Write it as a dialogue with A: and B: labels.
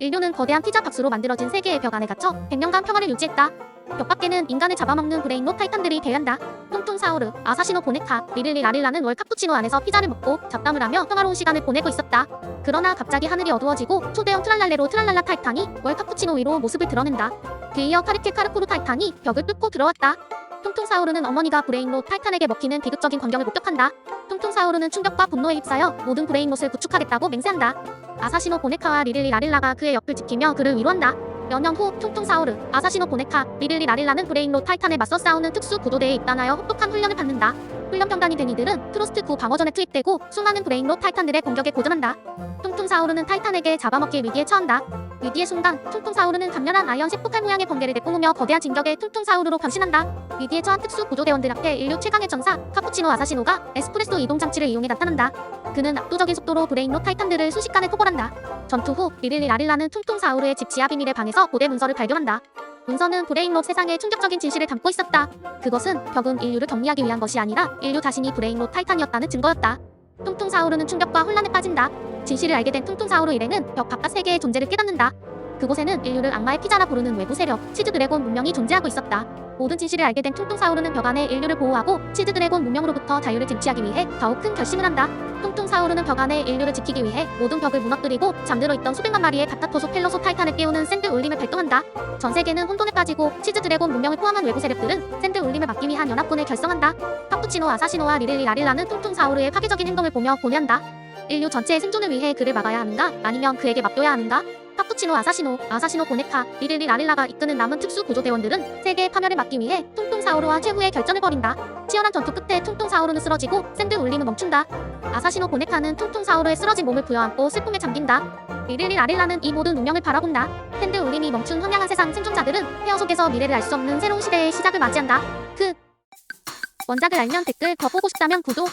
A: 인류는 거대한 피자 박스로 만들어진 세계의 벽 안에 갇혀 100년간 평화를 유지했다. 벽 밖에는 인간을 잡아먹는 브레인롯 타이탄들이 대한다. 퉁퉁사우르, 아사시노 보네카, 리릴리 라릴라는 월 카푸치노 안에서 피자를 먹고 잡담을 하며 평화로운 시간을 보내고 있었다. 그러나 갑자기 하늘이 어두워지고 초대형 트랄랄레로 트랄랄라 타이탄이 월 카푸치노 위로 모습을 드러낸다. 뒤이어 카르킬 카르쿠르 타이탄이 벽을 뚫고 들어왔다. 퉁퉁사우르는 어머니가 브레인롯 타이탄에게 먹히는 비극적인 광경을 목격한다. 퉁퉁사우르는 충격과 분노에 휩싸여 모든 브레인롯을 구축하겠다고 맹세한다. 아사시노 보네카와 리릴리 라릴라가 그의 옆을 지키며 그를 위로한다. 몇 년 후 퉁퉁사우르, 아사시노 보네카, 리릴리 라릴라는 브레인롯 타이탄에 맞서 싸우는 특수 구조대에 입단하여 혹독한 훈련을 받는다. 훈련 병단이 된 이들은 트로스트 9 방어전에 투입되고 수많은 브레인롯 타이탄들의 공격에 고전한다. 퉁퉁사우르는 타이탄에게 잡아먹힐 위기에 처한다. 위기의 순간 퉁퉁사우르는 강렬한 아이언 식 폭탄 모양의 번개를 내뿜으며 거대한 진격의 퉁퉁사우르로 변신한다. 위기에 처한 특수 구조대원들 앞에 인류 최강의 전사 카푸치노 아사시노가 에스프레소 이동 장치를 이용해 나타난다. 그는 압도적인 속도로 브레인롯 타이탄들을 순식간에 토벌한다. 전투 후 리릴리 라릴라는 퉁퉁사우르의 집 지하 비밀의 방에서 고대 문서를 발견한다. 문서는 브레인롯 세상의 충격적인 진실을 담고 있었다. 그것은 벽은 인류를 격리하기 위한 것이 아니라 인류 자신이 브레인롯 타이탄이었다는 증거였다. 퉁퉁사우르는 충격과 혼란에 빠진다. 진실을 알게 된 퉁퉁사우르 일행은 벽 바깥 세계의 존재를 깨닫는다. 그곳에는 인류를 악마의 피자라 부르는 외부 세력, 치즈 드래곤 문명이 존재하고 있었다. 모든 진실을 알게 된 퉁퉁사우르는 벽 안에 인류를 보호하고 치즈 드래곤 문명으로부터 자유를 쟁취하기 위해 더욱 큰 결심을 한다. 퉁퉁사우르는 벽 안에 인류를 지키기 위해 모든 벽을 무너뜨리고 잠들어 있던 수백만 마리의 바타토소 펠로소 타이탄을 깨우는 샌드 울림을 발동한다. 전 세계는 혼돈에 빠지고 치즈 드래곤 문명을 포함한 외부 세력들은 샌드 울림을 막기 위한 연합군을 결성한다. 카푸치노 아사시노와 리릴리 라릴라는 퉁퉁사우르의 파괴적인 행동을 보며 고뇌한다. 인류 전체의 생존을 위해 그를 막아야 하는가? 아니면 그에게 맡겨야 하는가? 카푸치노 아사시노, 아사시노 보네카, 리릴리 라릴라가 이끄는 남은 특수 구조대원들은 세계의 파멸을 막기 위해 퉁퉁사우르와 최후의 결전을 벌인다. 치열한 전투 끝에 퉁퉁사우르는 쓰러지고 샌드 울림은 멈춘다. 아사시노 보네카는 퉁퉁사우르의 쓰러진 몸을 부여안고 슬픔에 잠긴다. 리릴리 라릴라는 이 모든 운명을 바라본다. 샌드 울림이 멈춘 황량한 세상 생존자들은 폐허 속에서 미래를 알 수 없는 새로운 시대의 시작을 맞이한다. 그 원작을 알면 댓글 더 보고 싶다면 구독,